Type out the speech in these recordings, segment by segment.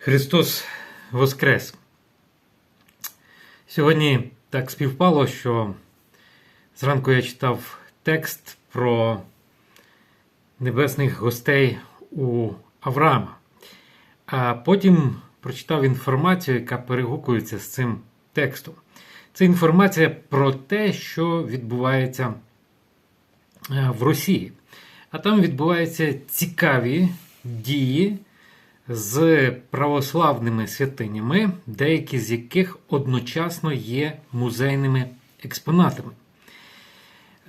Христос Воскрес! Сьогодні так співпало, що зранку я читав текст про небесних гостей у Авраама, а потім прочитав інформацію, яка перегукується з цим текстом. Це інформація про те, що відбувається е, в Росії. А там відбуваються цікаві дії з православними святинями, деякі з яких одночасно є музейними експонатами.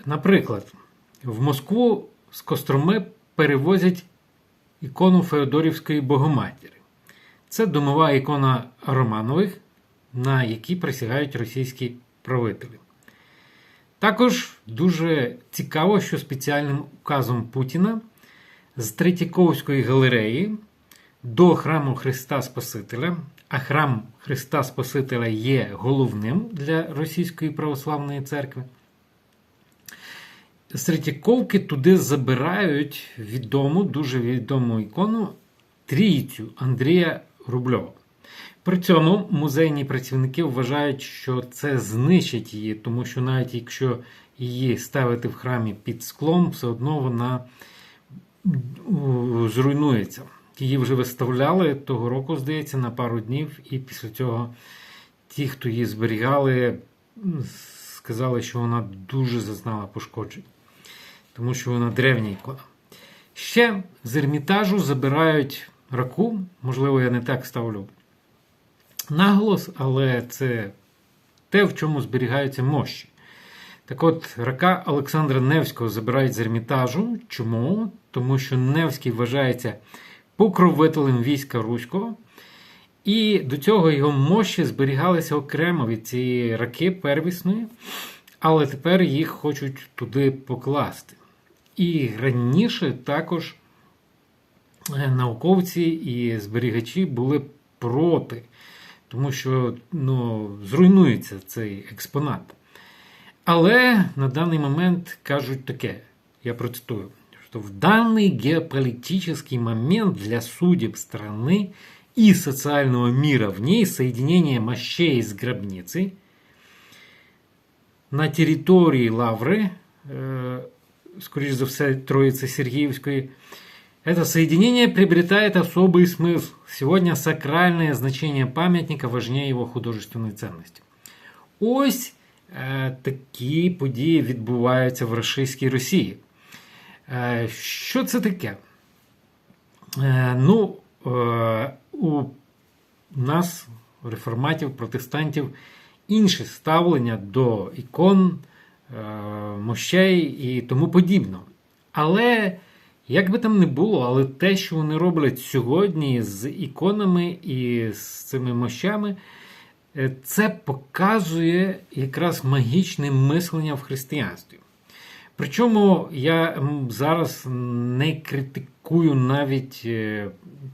Наприклад, в Москву з Костроми перевозять ікону Феодорівської Богоматері. Це домова ікона Романових, на якій присягають російські правителі. Також дуже цікаво, що спеціальним указом Путіна з Третьяковської галереї до храму Христа Спасителя, а храм Христа Спасителя є головним для Російської православної церкви. З Третьяковки туди забирають відому, дуже відому ікону трійцю Андрія Рубльова. При цьому музейні працівники вважають, що це знищить її, тому що навіть якщо її ставити в храмі під склом, все одно вона зруйнується. Її вже виставляли того року, здається, на пару днів, і після цього ті, хто її зберігали, сказали, що вона дуже зазнала пошкоджень, тому що вона древня ікона. Ще з ермітажу забирають раку, можливо, я не так ставлю наголос, але це те, в чому зберігаються мощі. Так от, рака Олександра Невського забирають з ермітажу. Чому? Тому що Невський вважається покровителем війська Руського. І до цього його мощі зберігалися окремо від цієї раки первісної, але тепер їх хочуть туди покласти. І раніше також науковці і зберігачі були проти, тому що ну, зруйнується цей експонат. Але на даний момент кажуть таке: я процитую что в данный геополитический момент для судеб страны и социального мира в ней соединение мощей с гробницей на территории Лавры, э, скорее за все, Троицы Сергиевской, это соединение приобретает особый смысл. Сегодня сакральное значение памятника важнее его художественной ценности. Ось е, такі події відбуваються в рашистській Росії. Е, що це таке? Е, ну, е, у нас, реформатів, протестантів, інше ставлення до ікон, мощей і тому подібного. Але, як би там не було, але те, що вони роблять сьогодні з іконами і з цими мощами, це показує якраз магічне мислення в християнстві. Причому я зараз не критикую навіть е,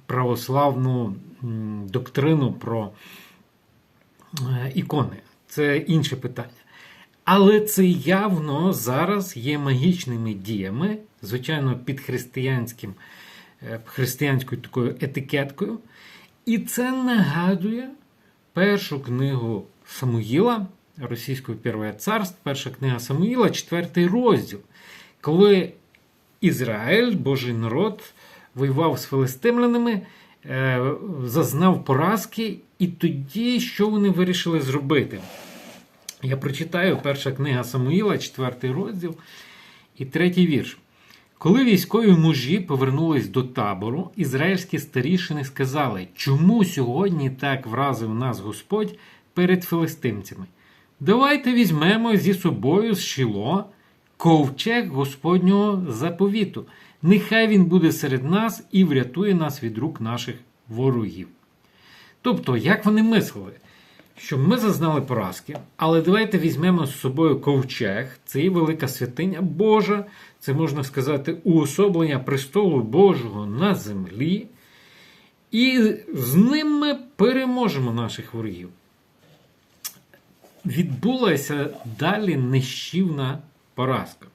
православну доктрину про е, ікони. Це інше питання. Але це явно зараз є магічними діями, звичайно, під християнським, е, християнською такою етикеткою. І це нагадує першу книгу Самуїла російською Перве царств, перша книга Самуїла, четвертий розділ, коли Ізраїль, Божий народ, воював з филистимлянами, е, зазнав поразки, і тоді що вони вирішили зробити? Я прочитаю перша книга Самуїла, четвертий розділ і третій вірш. Коли військові мужі повернулись до табору, ізраїльські старішини сказали, чому сьогодні так вразив нас Господь перед филистимцями? Давайте візьмемо зі собою з Шіло ковчег Господнього заповіту. Нехай він буде серед нас і врятує нас від рук наших ворогів. Тобто, як вони мислили, що ми зазнали поразки, але давайте візьмемо з собою ковчег, це і велика святиня Божа, це можна сказати, уособлення престолу Божого на землі. І з ним ми переможемо наших ворогів відбулася далі нищівна поразка.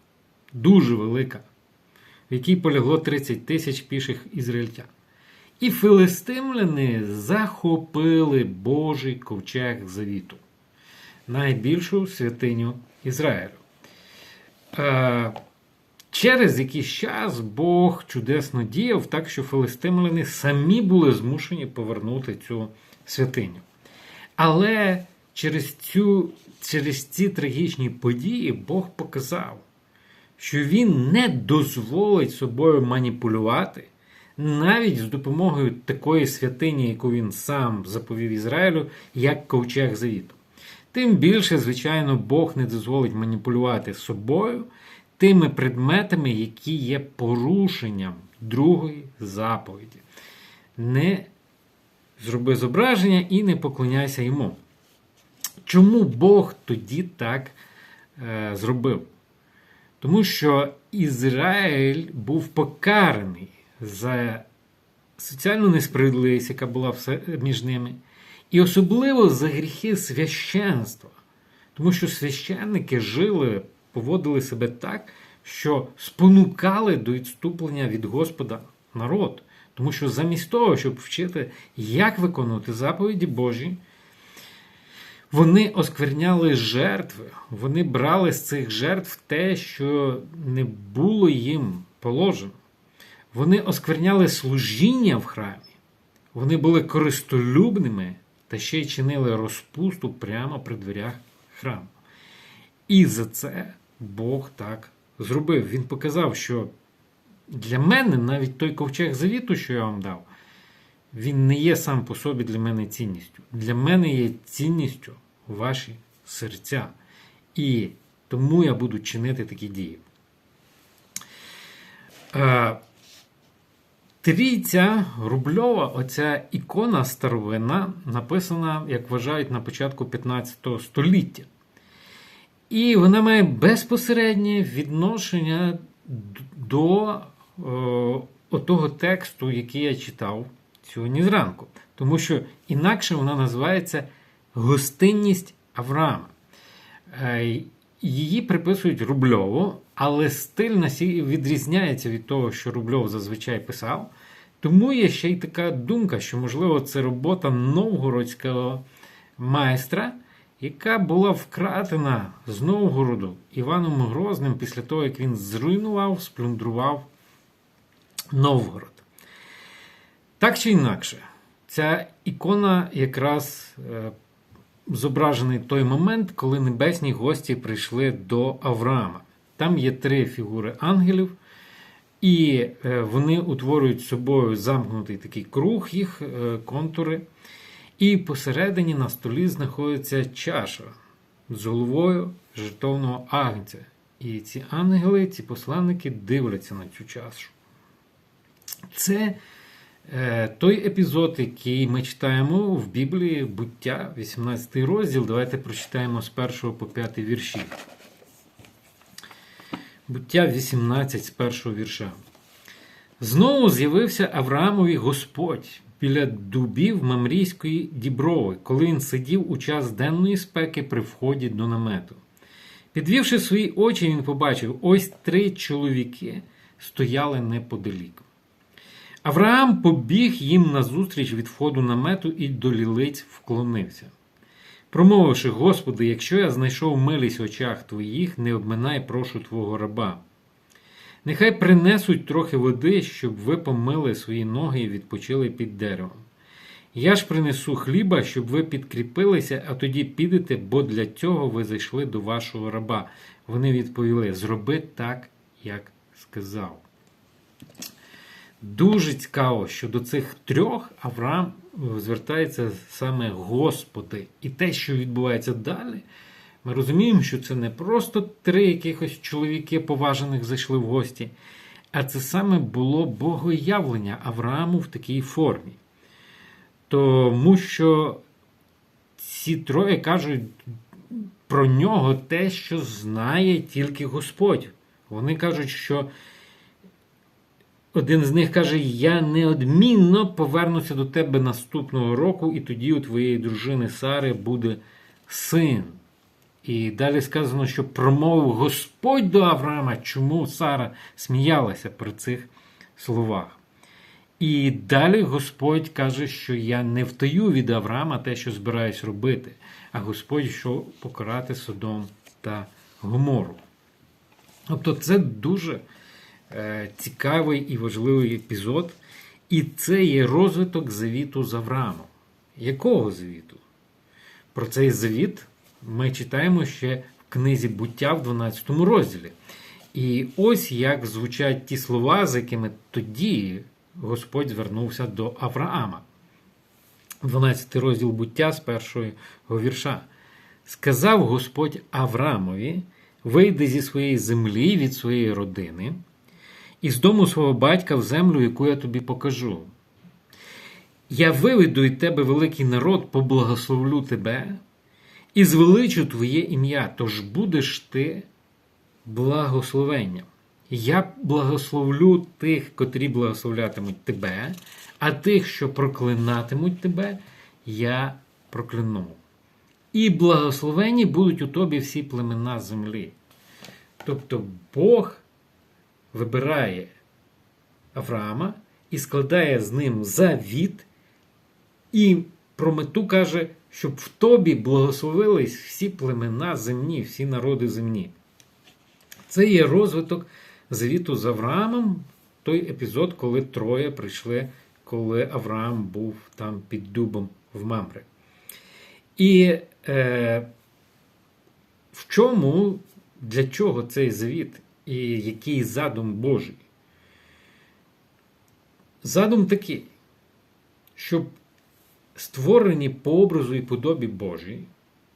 Дуже велика, в якій полягло 30 тисяч піших ізраїльтян. І филистимляни захопили Божий ковчег завіту, найбільшу святиню Ізраїлю. Е, Через якийсь час Бог чудесно діяв, так що филистимляни самі були змушені повернути цю святиню. Але через, цю, через ці трагічні події Бог показав, що Він не дозволить собою маніпулювати навіть з допомогою такої святині, яку він сам заповів Ізраїлю, як ковчег завіту. Тим більше, звичайно, Бог не дозволить маніпулювати собою тими предметами, які є порушенням другої заповіді. Не зроби зображення і не поклоняйся йому. Чому Бог тоді так е, зробив? Тому що Ізраїль був покараний за соціальну несправедливість, яка була між ними, і особливо за гріхи священства. Тому що священники жили, поводили себе так, що спонукали до відступлення від Господа народ. Тому що замість того, щоб вчити, як виконувати заповіді Божі, вони оскверняли жертви, вони брали з цих жертв те, що не було їм положено. Вони оскверняли служіння в храмі, вони були користолюбними та ще й чинили розпусту прямо при дверях храму. І за це Бог так зробив. Він показав, що для мене навіть той ковчег завіту, що я вам дав, він не є сам по собі для мене цінністю. Для мене є цінністю ваші серця. І тому я буду чинити такі дії. Трійця рубльова, оця ікона старовина, написана, як вважають, на початку 15 століття. І вона має безпосереднє відношення до о, того тексту, який я читав сьогодні зранку. Тому що інакше вона називається Гостинність Авраама. Е, її приписують Рубльову, але стиль відрізняється від того, що Рубльов зазвичай писав. Тому є ще й така думка, що, можливо, це робота новгородського майстра, яка була вкрадена з Новгороду Іваном Грозним після того, як він зруйнував, сплюндрував Новгород. Так чи інакше, ця ікона якраз е, зображений той момент, коли небесні гості прийшли до Авраама. Там є три фігури ангелів, і е, вони утворюють собою замкнутий такий круг, їх е, контури. І посередині на столі знаходиться чаша з головою жертовного агнця. І ці ангели, ці посланники дивляться на цю чашу. Це той епізод, який ми читаємо в Біблії буття, 18 розділ, давайте прочитаємо з 1 по 5 вірші. Буття 18 з 1 вірша. Знову з'явився Авраамові Господь біля дубів Мамрійської діброви, коли він сидів у час денної спеки при вході до намету. Підвівши свої очі, він побачив: ось три чоловіки стояли неподалік. Авраам побіг їм назустріч від входу намету і до лілиць вклонився. Промовивши, Господи, якщо я знайшов милість в очах твоїх, не обминай, прошу твого раба. Нехай принесуть трохи води, щоб ви помили свої ноги і відпочили під деревом. Я ж принесу хліба, щоб ви підкріпилися, а тоді підете, бо для цього ви зайшли до вашого раба. Вони відповіли: Зроби так, як сказав. Дуже цікаво, що до цих трьох Авраам звертається саме Господи. І те, що відбувається далі, ми розуміємо, що це не просто три якихось чоловіки поважених зайшли в гості, а це саме було богоявлення Аврааму в такій формі. Тому що ці троє кажуть про нього те, що знає тільки Господь. Вони кажуть, що один з них каже: Я неодмінно повернуся до тебе наступного року, і тоді у твоєї дружини Сари буде син. І далі сказано, що промовив Господь до Авраама, чому Сара сміялася при цих словах. І далі Господь каже, що я не втаю від Авраама те, що збираюсь робити, а Господь йшов покарати Содом та Гомору. Тобто це дуже цікавий і важливий епізод. І це є розвиток завіту з Авраамом. Якого завіту? Про цей завіт ми читаємо ще в книзі буття в 12 розділі. І ось як звучать ті слова, з якими тоді Господь звернувся до Авраама. 12 розділ буття з першого вірша. Сказав Господь Авраамові: вийди зі своєї землі від своєї родини, і з дому свого батька в землю, яку я тобі покажу. Я виведу від тебе великий народ, поблагословлю тебе і звеличу твоє ім'я, тож будеш ти благословенням. Я благословлю тих, котрі благословлятимуть тебе, а тих, що проклинатимуть тебе, я прокляну. І благословені будуть у тобі всі племена землі. Тобто Бог вибирає Авраама і складає з ним завіт, і про мету каже, щоб в тобі благословились всі племена земні, всі народи земні. Це є розвиток завіту з Авраамом, той епізод, коли троє прийшли, коли Авраам був там під дубом в Мамре. І е, в чому, для чого цей завіт і який задум Божий? Задум такий, щоб створені по образу і подобі Божій,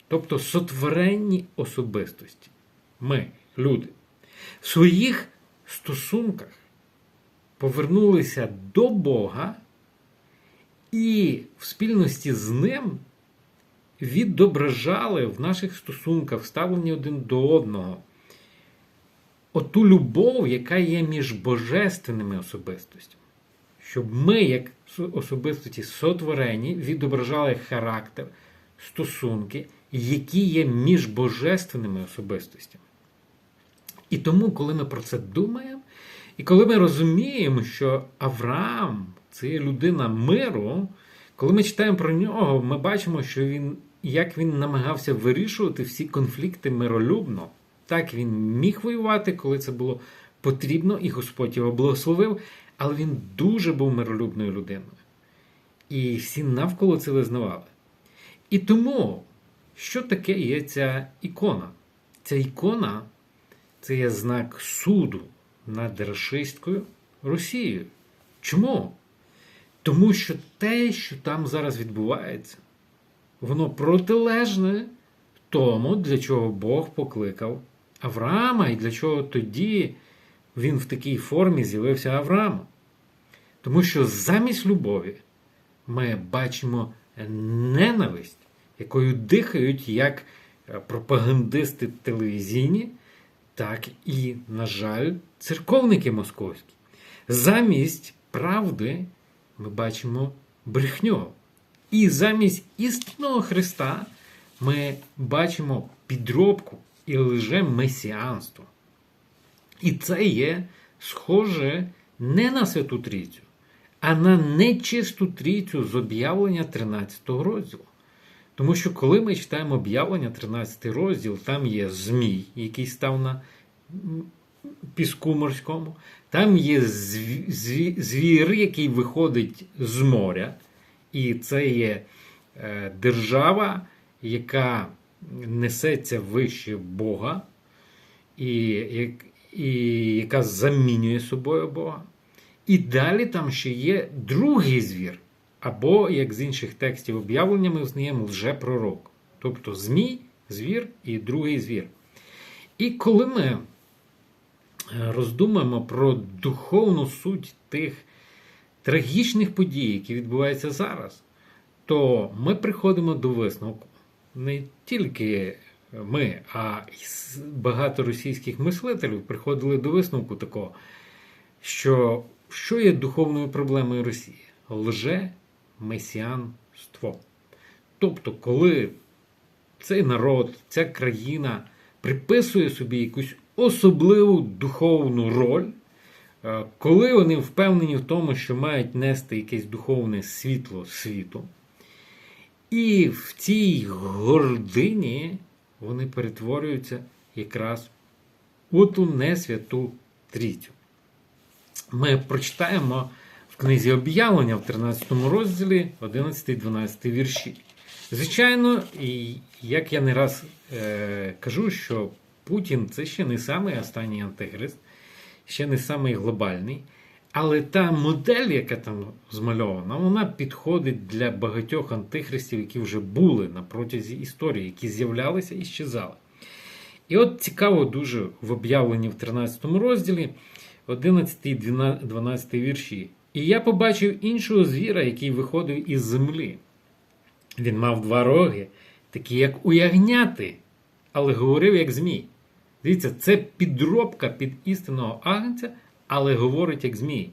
тобто сотворенні особистості, ми, люди, в своїх стосунках повернулися до Бога і в спільності з Ним відображали в наших стосунках, ставлені один до одного, оту любов, яка є між божественними особистостями. Щоб ми, як особистості сотворені, відображали характер, стосунки, які є між божественними особистостями. І тому, коли ми про це думаємо, і коли ми розуміємо, що Авраам це є людина миру, коли ми читаємо про нього, ми бачимо, що він, як він намагався вирішувати всі конфлікти миролюбно. Так, він міг воювати, коли це було потрібно, і Господь його благословив, але він дуже був миролюбною людиною. І всі навколо це визнавали. І тому, що таке є ця ікона? Ця ікона це є знак суду над рашистською Росією. Чому? Тому що те, що там зараз відбувається, воно протилежне тому, для чого Бог покликав Авраама, і для чого тоді він в такій формі з'явився Авраамом. Тому що замість любові ми бачимо ненависть, якою дихають як пропагандисти телевізійні, так і, на жаль, церковники московські. Замість правди ми бачимо брехню. І замість істинного Христа ми бачимо підробку і лже месіанство. І це є схоже не на Святу Трійцю, а на нечисту трійцю з об'явлення 13 розділу. Тому що, коли ми читаємо об'явлення 13 розділ, там є Змій, який став на піску морському, там є звір, який виходить з моря, і це є е, держава, яка несеться вище Бога, і, і яка замінює собою Бога. І далі там ще є другий звір. Або, як з інших текстів об'явлення, ми взнаємо лжепророк. Тобто Змій, звір і другий звір. І коли ми е, роздумаємо про духовну суть тих трагічних подій, які відбуваються зараз, то ми приходимо до висновку. Не тільки ми, а й багато російських мислителів приходили до висновку такого, що що є духовною проблемою Росії? Лже месіанство. Тобто, коли цей народ, ця країна приписує собі якусь особливу духовну роль, Е, Коли вони впевнені в тому, що мають нести якесь духовне світло світу, і в цій гордині вони перетворюються якраз у ту несвяту трійцю. Ми прочитаємо в книзі об'явлення в 13 розділі 11-12 вірші. Звичайно, і як я не раз е, кажу, що Путін це ще не самий останній антихрист, ще не самий глобальний. Але та модель, яка там змальована, вона підходить для багатьох антихристів, які вже були на протязі історії, які з'являлися і щезали. І от цікаво дуже в об'явленні в 13 розділі, 11 12 вірші. І я побачив іншого звіра, який виходив із землі. Він мав два роги, такі як у ягняти, але говорив як змій. Дивіться, це підробка під істинного агнця, але говорить як змій.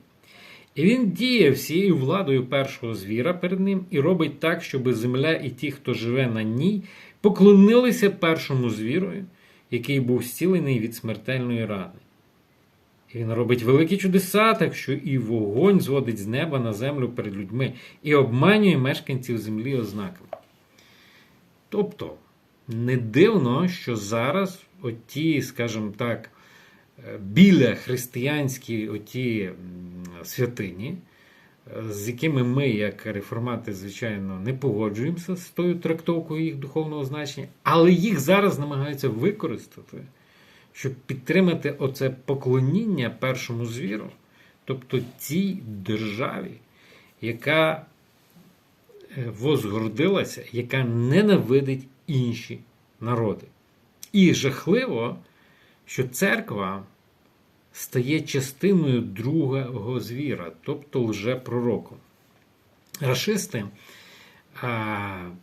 І він діє всією владою першого звіра перед ним і робить так, щоб земля і ті, хто живе на ній, поклонилися першому звірою, який був зцілений від смертельної рани. І він робить великі чудеса, так що і вогонь зводить з неба на землю перед людьми і обманює мешканців землі ознаками. Тобто, не дивно, що зараз оті, скажімо так, біля християнські оті святині, з якими ми, як реформати, звичайно, не погоджуємося з тою трактовкою їх духовного значення, але їх зараз намагаються використати, щоб підтримати оце поклоніння першому звіру, тобто цій державі, яка возгордилася, яка ненавидить інші народи. І жахливо, що церква стає частиною другого звіра, тобто лжепророком. Рашисти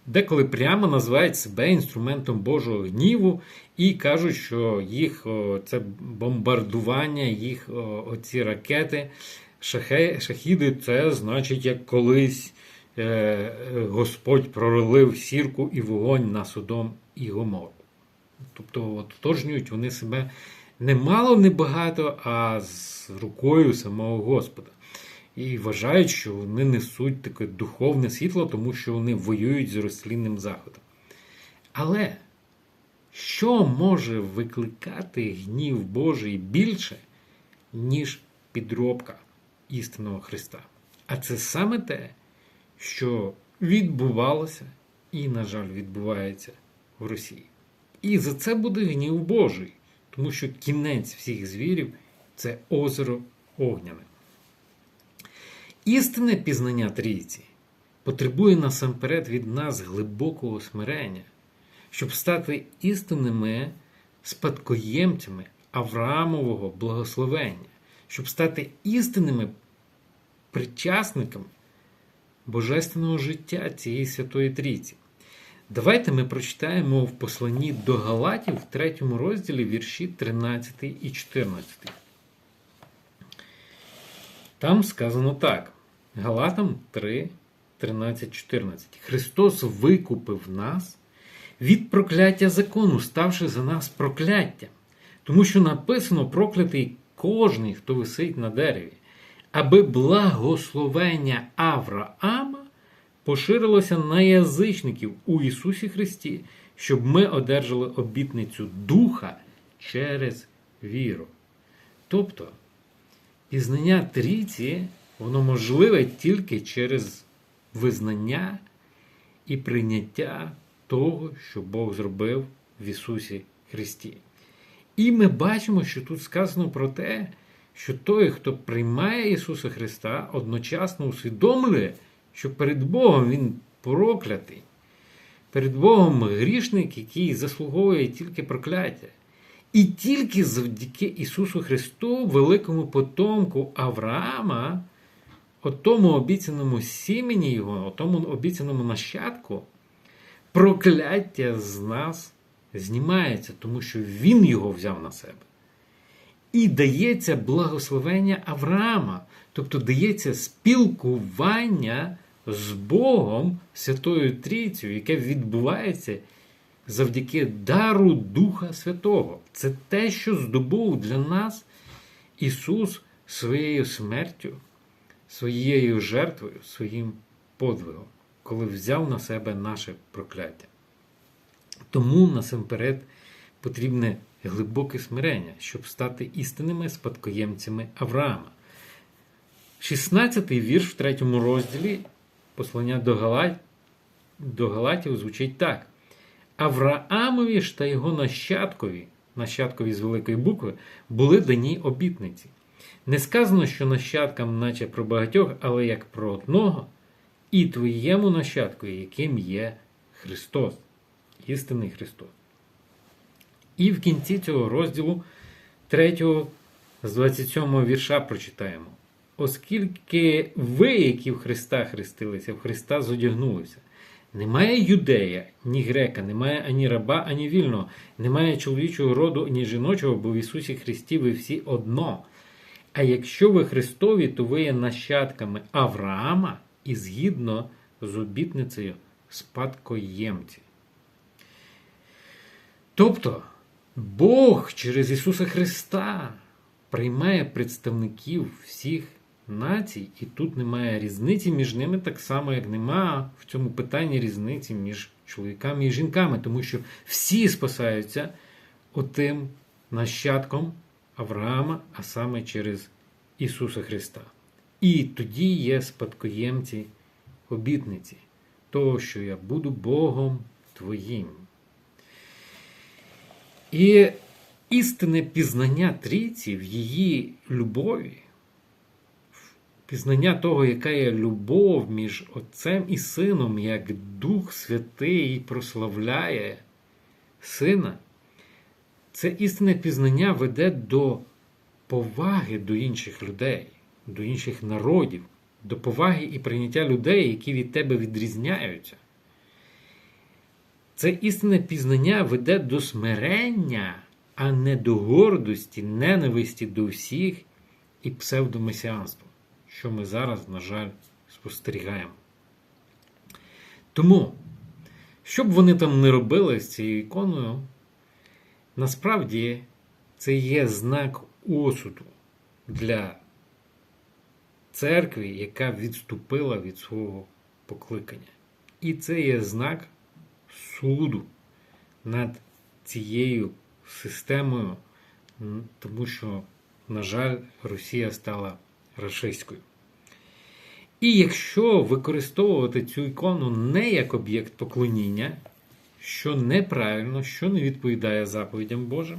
деколи прямо називають себе інструментом Божого гніву і кажуть, що їх це бомбардування, їх оці ракети, шахіди це значить, як колись е, Господь пролив сірку і вогонь на Содом і Гомору. Тобто ототожнюють вони себе не мало, не багато, а з рукою самого Господа. І вважають, що вони несуть таке духовне світло, тому що вони воюють з рослинним заходом. Але що може викликати гнів Божий більше, ніж підробка істинного Христа? А це саме те, що відбувалося і, на жаль, відбувається в Росії. І за це буде гнів Божий, тому що кінець всіх звірів це озеро Огняне. Істинне пізнання трійці потребує насамперед від нас глибокого смирення, щоб стати істинними спадкоємцями Авраамового благословення, щоб стати істинними причасниками божественного життя цієї Святої Трійці. Давайте ми прочитаємо в посланні до Галатів в третьому розділі вірші 13 і 14. Там сказано так. Галатам 3, 13, 14. Христос викупив нас від прокляття закону, ставши за нас прокляттям. Тому що написано проклятий кожний, хто висить на дереві, аби благословення Авраама поширилося на язичників у Ісусі Христі, щоб ми одержали обітницю Духа через віру. Тобто, пізнання трійці, воно можливе тільки через визнання і прийняття того, що Бог зробив в Ісусі Христі. І ми бачимо, що тут сказано про те, що той, хто приймає Ісуса Христа, одночасно усвідомлює, що перед Богом Він проклятий, перед Богом грішник, який заслуговує тільки прокляття. І тільки завдяки Ісусу Христу, великому потомку Авраама, отому обіцяному сімені Його, отому обіцяному нащадку, прокляття з нас знімається, тому що Він його взяв на себе. І дається благословення Авраама, тобто дається спілкування з Богом Святою Трійцею, яке відбувається завдяки дару Духа Святого. Це те, що здобув для нас Ісус своєю смертю, своєю жертвою, своїм подвигом, коли взяв на себе наше прокляття. Тому насамперед потрібне глибоке смирення, щоб стати істинними спадкоємцями Авраама. 16-й вірш в третьому розділі послання до, Галат... до Галатів звучить так. Авраамові ж та його нащадкові, нащадкові з великої букви, були дані обітниці. Не сказано, що нащадкам, наче про багатьох, але як про одного, і твоєму нащадкові, яким є Христос, істинний Христос. І в кінці цього розділу 3 з 27 вірша прочитаємо. Оскільки ви, які в Христа хрестилися, в Христа зодягнулися. Немає юдея, ні грека, немає ані раба, ані вільного, немає чоловічого роду, ні жіночого, бо в Ісусі Христі ви всі одно. А якщо ви Христові, то ви є нащадками Авраама і згідно з обітницею спадкоємці. Тобто Бог через Ісуса Христа приймає представників всіх націй, і тут немає різниці між ними, так само, як нема в цьому питанні різниці між чоловіками і жінками, тому що всі спасаються отим нащадком Авраама, а саме через Ісуса Христа. І тоді є спадкоємці обітниці, того, що я буду Богом Твоїм. І істинне пізнання трійці в її любові, пізнання того, яка є любов між Отцем і Сином, як Дух Святий прославляє Сина, це істинне пізнання веде до поваги до інших людей, до інших народів, до поваги і прийняття людей, які від тебе відрізняються. Це істинне пізнання веде до смирення, а не до гордості, ненависті до всіх і псевдомесіанства, що ми зараз, на жаль, спостерігаємо. Тому, що б вони там не робили з цією іконою, насправді це є знак осуду для церкви, яка відступила від свого покликання. І це є знак суду над цією системою, тому що, на жаль, Росія стала рашистською. І якщо використовувати цю ікону не як об'єкт поклоніння, що неправильно, що не відповідає заповідям Божим,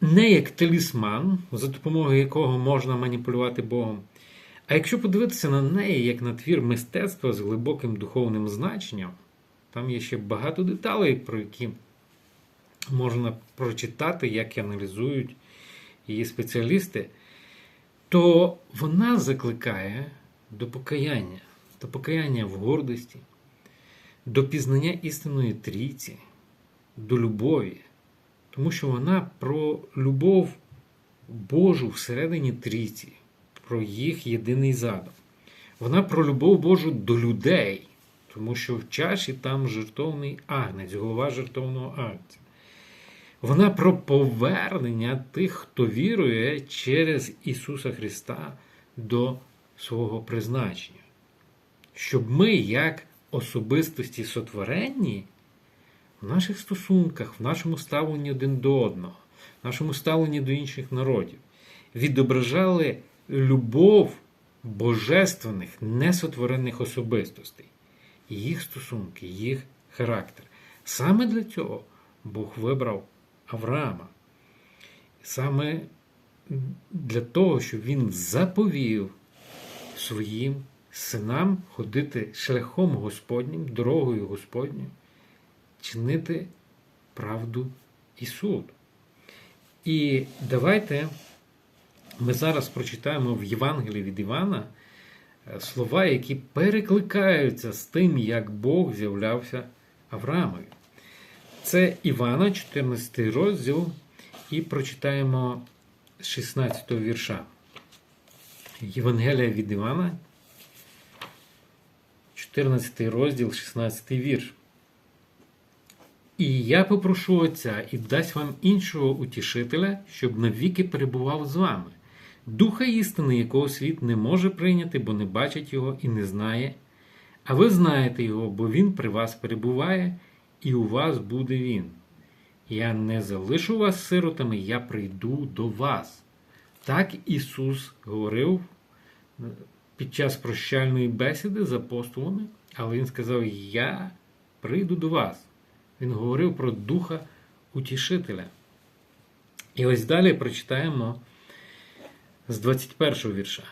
не як талісман, за допомогою якого можна маніпулювати Богом, а якщо подивитися на неї як на твір мистецтва з глибоким духовним значенням, там є ще багато деталей, про які можна прочитати, як аналізують її спеціалісти, то вона закликає до покаяння, до покаяння в гордості, до пізнання істинної трійці, до любові. Тому що вона про любов Божу всередині трійці, про їх єдиний задум. Вона про любов Божу до людей. Тому що в чаші там жертовний агнець, голова жертовного агнця. Вона про повернення тих, хто вірує через Ісуса Христа до свого призначення. Щоб ми, як особистості сотворенні, в наших стосунках, в нашому ставленні один до одного, в нашому ставленні до інших народів, відображали любов божественних, несотворених особистостей їх стосунки, їх характер. Саме для цього Бог вибрав Авраама. Саме для того, щоб він заповів своїм синам ходити шляхом Господнім, дорогою Господньою, чинити правду і суд. І давайте ми зараз прочитаємо в Євангелії від Івана слова, які перекликаються з тим, як Бог з'являвся Авраамові. Це Івана, 14 розділ, і прочитаємо 16 вірша. Євангелія від Івана, 14 розділ, 16 вірш. І я попрошу Отця і дасть вам іншого утішителя, щоб навіки перебував з вами Духа істини, якого світ не може прийняти, бо не бачить його і не знає. А ви знаєте його, бо він при вас перебуває, і у вас буде він. Я не залишу вас сиротами, я прийду до вас. Так Ісус говорив е, під час прощальної бесіди з апостолами, але Він сказав: Я прийду до вас. Він говорив про Духа Утішителя. І ось далі прочитаємо з 21 го вірша.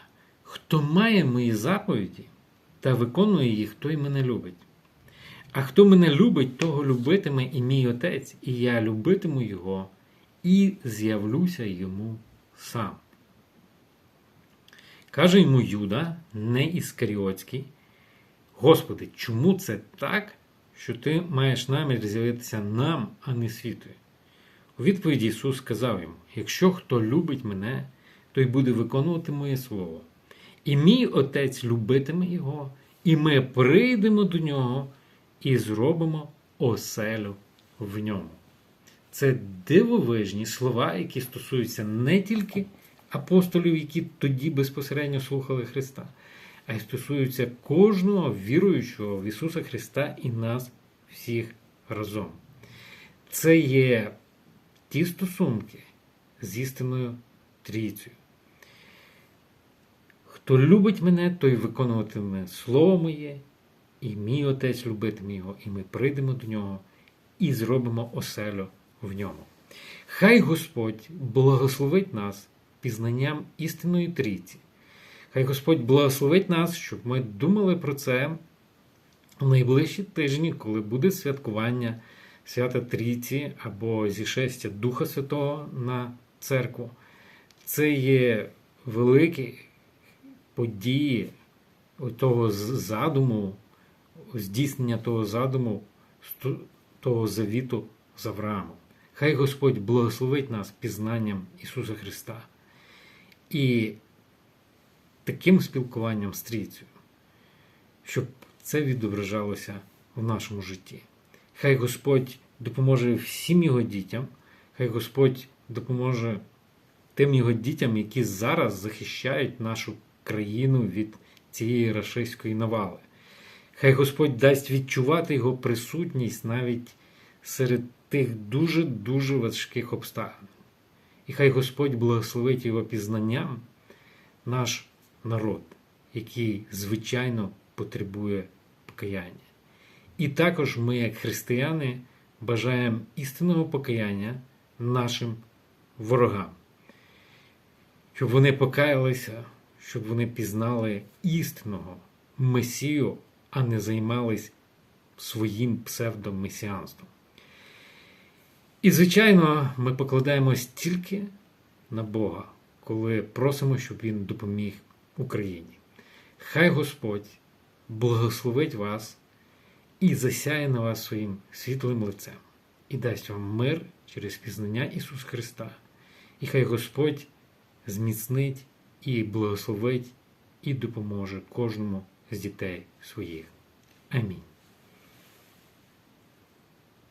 Хто має мої заповіді та виконує їх, той мене любить. А хто мене любить, того любитиме і мій Отець, і я любитиму Його, і з'явлюся йому сам. Каже йому Юда, не Іскаріотський, Господи, чому це так, що ти маєш намір з'явитися нам, а не світу? У відповіді Ісус сказав йому: Якщо хто любить мене, той буде виконувати моє Слово. І мій Отець любитиме Його, і ми прийдемо до нього і зробимо оселю в ньому. Це дивовижні слова, які стосуються не тільки апостолів, які тоді безпосередньо слухали Христа, а й стосуються кожного віруючого в Ісуса Христа і нас всіх разом. Це є ті стосунки з істинною трійцею. Хто любить мене, той виконуватиме слово моє, і мій Отець любитиме його, і ми прийдемо до нього і зробимо оселю в ньому. Хай Господь благословить нас пізнанням істинної трійці. Хай Господь благословить нас, щоб ми думали про це в найближчі тижні, коли буде святкування свята Трійці або зішестя Духа Святого на церкву. Це є великі події того задуму, здійснення того задуму, того завіту з Авраамом. Хай Господь благословить нас пізнанням Ісуса Христа і таким спілкуванням з трійцею, щоб це відображалося в нашому житті. Хай Господь допоможе всім його дітям, хай Господь допоможе тим його дітям, які зараз захищають нашу країну від цієї рашистської навали. Хай Господь дасть відчувати його присутність навіть серед тих дуже-дуже важких обставин. І хай Господь благословить його пізнанням наш народ, який звичайно потребує покаяння. І також ми, як християни, бажаємо істинного покаяння нашим ворогам, щоб вони покаялися, щоб вони пізнали істинного Месію, а не займались своїм псевдомесіанством. І, звичайно, ми покладаємось тільки на Бога, коли просимо, щоб Він допоміг Україні. Хай Господь благословить вас і засяє на вас своїм світлим лицем, і дасть вам мир через пізнання Ісуса Христа. І хай Господь зміцнить і благословить, і допоможе кожному з дітей своїх. Амінь.